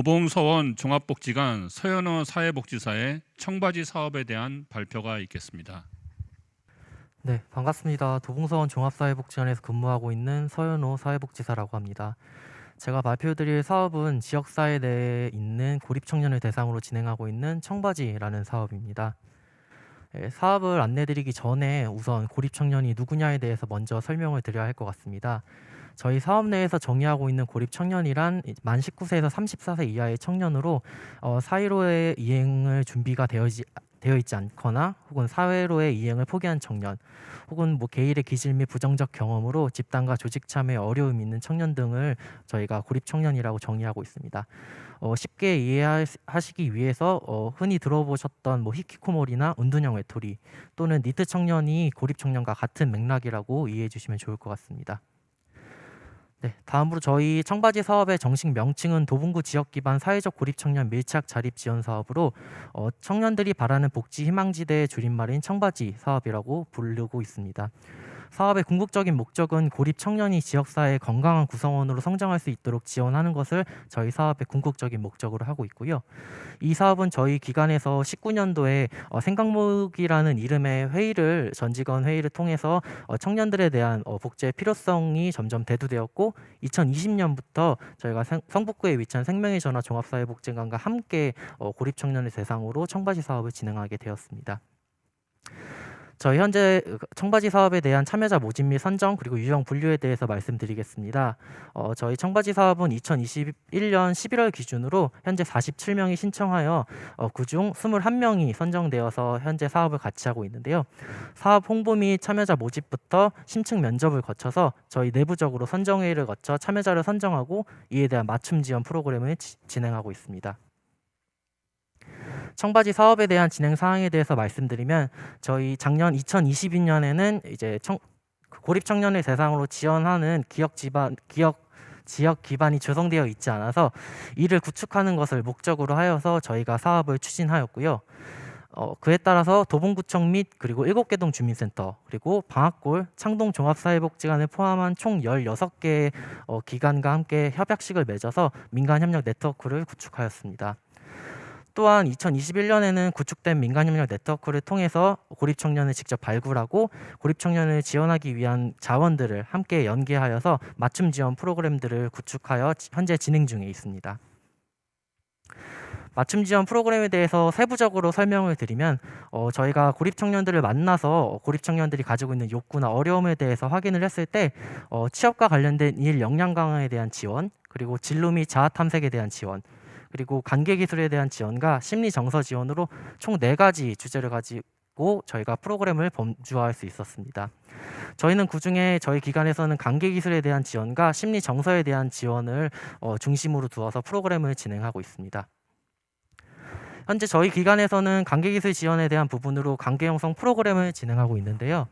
도봉서원 종합복지관 서현호 사회복지사의 청바지 사업에 대한 발표가 있겠습니다. 네, 반갑습니다. 도봉서원 종합사회복지관에서 근무하고 있는 서현호 사회복지사라고 합니다. 제가 발표드릴 사업은 지역사회 내에 있는 고립 청년을 대상으로 진행하고 있는 청바지라는 사업입니다. 예, 사업을 안내드리기 전에 우선 고립 청년이 누구냐에 대해서 먼저 설명을 드려야 할 것 같습니다. 저희 사업 내에서 정의하고 있는 고립 청년이란 만 19세에서 34세 이하의 청년으로 어, 사회로의 이행을 준비가 되어지, 되어 있지 않거나 혹은 사회로의 이행을 포기한 청년 혹은 뭐 개인의 기질 및 부정적 경험으로 집단과 조직 참여에 어려움이 있는 청년 등을 저희가 고립 청년이라고 정의하고 있습니다. 어, 쉽게 이해하시기 위해서 어, 흔히 들어보셨던 뭐 히키코모리나 운둔형 외톨이 또는 니트 청년이 고립 청년과 같은 맥락이라고 이해해 주시면 좋을 것 같습니다. 네, 다음으로 저희 청바지 사업의 정식 명칭은 도봉구 지역 기반 사회적 고립 청년 밀착 자립 지원 사업으로 어, 청년들이 바라는 복지 희망지대의 줄임말인 청바지 사업이라고 부르고 있습니다. 사업의 궁극적인 목적은 고립 청년이 지역사회의 건강한 구성원으로 성장할 수 있도록 지원하는 것을 저희 사업의 궁극적인 목적으로 하고 있고요. 이 사업은 저희 기관에서 19년도에 어, 생각목이라는 이름의 회의를 전 직원 회의를 통해서 어, 청년들에 대한 어, 복지의 필요성이 점점 대두되었고 2020년부터 저희가 생, 성북구에 위치한 생명의 전화 종합사회복지관과 함께 어, 고립 청년을 대상으로 청바지 사업을 진행하게 되었습니다. 저희 현재 청바지 사업에 대한 참여자 모집 및 선정 그리고 유형 분류에 대해서 말씀드리겠습니다. 어, 저희 청바지 사업은 2021년 11월 기준으로 현재 47명이 신청하여 어, 그중 21명이 선정되어서 현재 사업을 같이 하고 있는데요. 사업 홍보 및 참여자 모집부터 심층 면접을 거쳐서 저희 내부적으로 선정회의를 거쳐 참여자를 선정하고 이에 대한 맞춤 지원 프로그램을 지, 진행하고 있습니다. 청바지 사업에 대한 진행 사항에 대해서 말씀드리면 저희 작년 2022년에는 이제 청, 고립 청년을 대상으로 지원하는 기업 지반 기업 지역 기반이 조성되어 있지 않아서 이를 구축하는 것을 목적으로 하여서 저희가 사업을 추진하였고요. 어, 그에 따라서 도봉구청 및 그리고 7개 동 주민센터 그리고 방학골, 창동 종합사회복지관을 포함한 총 16개의 어, 기관과 함께 협약식을 맺어서 민간 협력 네트워크를 구축하였습니다. 또한 2021년에는 구축된 민간협력 네트워크를 통해서 고립 청년을 직접 발굴하고 고립 청년을 지원하기 위한 자원들을 함께 연계하여서 맞춤 지원 프로그램들을 구축하여 현재 진행 중에 있습니다. 맞춤 지원 프로그램에 대해서 세부적으로 설명을 드리면 어, 저희가 고립 청년들을 만나서 고립 청년들이 가지고 있는 욕구나 어려움에 대해서 확인을 했을 때 어, 취업과 관련된 일 역량 강화에 대한 지원 그리고 진로 및 자아 탐색에 대한 지원 그리고 관계 기술에 대한 지원과 심리 정서 지원으로 총 네 가지 주제를 가지고 저희가 프로그램을 범주화할 수 있었습니다. 저희는 그 중에 저희 기관에서는 관계 기술에 대한 지원과 심리 정서에 대한 지원을 어, 중심으로 두어서 프로그램을 진행하고 있습니다. 현재 저희 기관에서는 관계 기술 지원에 대한 부분으로 관계 형성 프로그램을 진행하고 있는데요.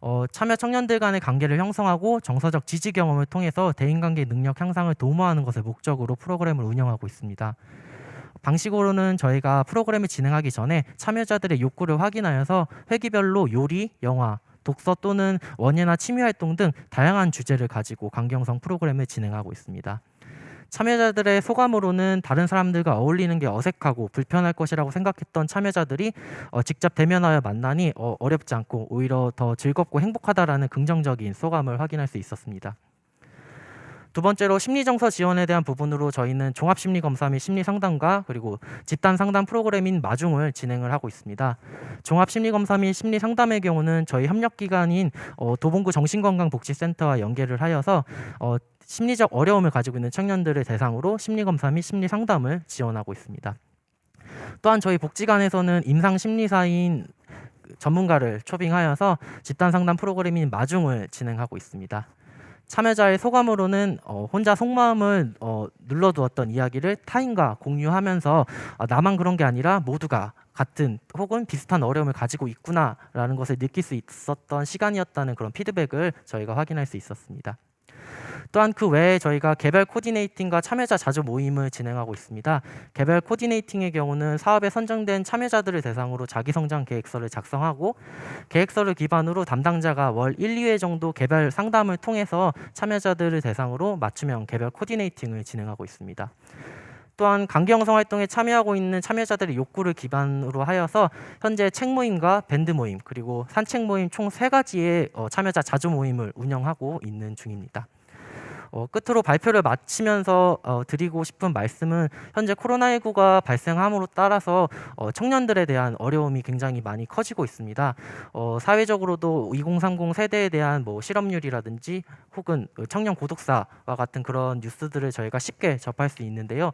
어, 참여 청년들 간의 관계를 형성하고 정서적 지지 경험을 통해서 대인관계 능력 향상을 도모하는 것을 목적으로 프로그램을 운영하고 있습니다. 방식으로는 저희가 프로그램을 진행하기 전에 참여자들의 욕구를 확인하여서 회기별로 요리, 영화, 독서 또는 원예나 취미 활동 등 다양한 주제를 가지고 관계형성 프로그램을 진행하고 있습니다. 참여자들의 소감으로는 다른 사람들과 어울리는 게 어색하고 불편할 것이라고 생각했던 참여자들이 어, 직접 대면하여 만나니 어, 어렵지 않고 오히려 더 즐겁고 행복하다라는 긍정적인 소감을 확인할 수 있었습니다. 두 번째로 심리정서 지원에 대한 부분으로 저희는 종합심리검사 및 심리상담과 그리고 집단상담 프로그램인 마중을 진행을 하고 있습니다. 종합심리검사 및 심리상담의 경우는 저희 협력기관인 어, 도봉구 정신건강복지센터와 연계를 하여서 어, 심리적 어려움을 가지고 있는 청년들을 대상으로 심리검사 및 심리상담을 지원하고 있습니다. 또한 저희 복지관에서는 임상 심리사인 전문가를 초빙하여서 집단 상담 프로그램인 마중을 진행하고 있습니다. 참여자의 소감으로는 어, 혼자 속마음을 어, 눌러두었던 이야기를 타인과 공유하면서 어, 나만 그런 게 아니라 모두가 같은 혹은 비슷한 어려움을 가지고 있구나라는 것을 느낄 수 있었던 시간이었다는 그런 피드백을 저희가 확인할 수 있었습니다. 또한 그 외에 저희가 개별 코디네이팅과 참여자 자주 모임을 진행하고 있습니다. 개별 코디네이팅의 경우는 사업에 선정된 참여자들을 대상으로 자기 성장 계획서를 작성하고 계획서를 기반으로 담당자가 월 1, 2회 정도 개별 상담을 통해서 참여자들을 대상으로 맞춤형 개별 코디네이팅을 진행하고 있습니다. 또한 강기 형성 활동에 참여하고 있는 참여자들의 욕구를 기반으로 하여서 현재 책 모임과 밴드 모임 그리고 산책 모임 총 세 가지의 어, 참여자 자주 모임을 운영하고 있는 중입니다. 어, 끝으로 발표를 마치면서 어, 드리고 싶은 말씀은 현재 코로나19가 발생함으로 따라서 어, 청년들에 대한 어려움이 굉장히 많이 커지고 있습니다. 어, 사회적으로도 2030 세대에 대한 뭐 실업률이라든지 혹은 청년 고독사와 같은 그런 뉴스들을 저희가 쉽게 접할 수 있는데요.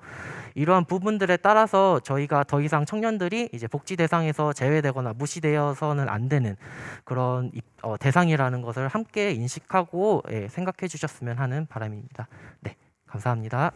이러한 부분들에 따라서 저희가 더 이상 청년들이 이제 복지 대상에서 제외되거나 무시되어서는 안 되는 그런 입- 어, 대상이라는 것을 함께 인식하고 예, 생각해 주셨으면 하는 바람입니다. 네, 감사합니다.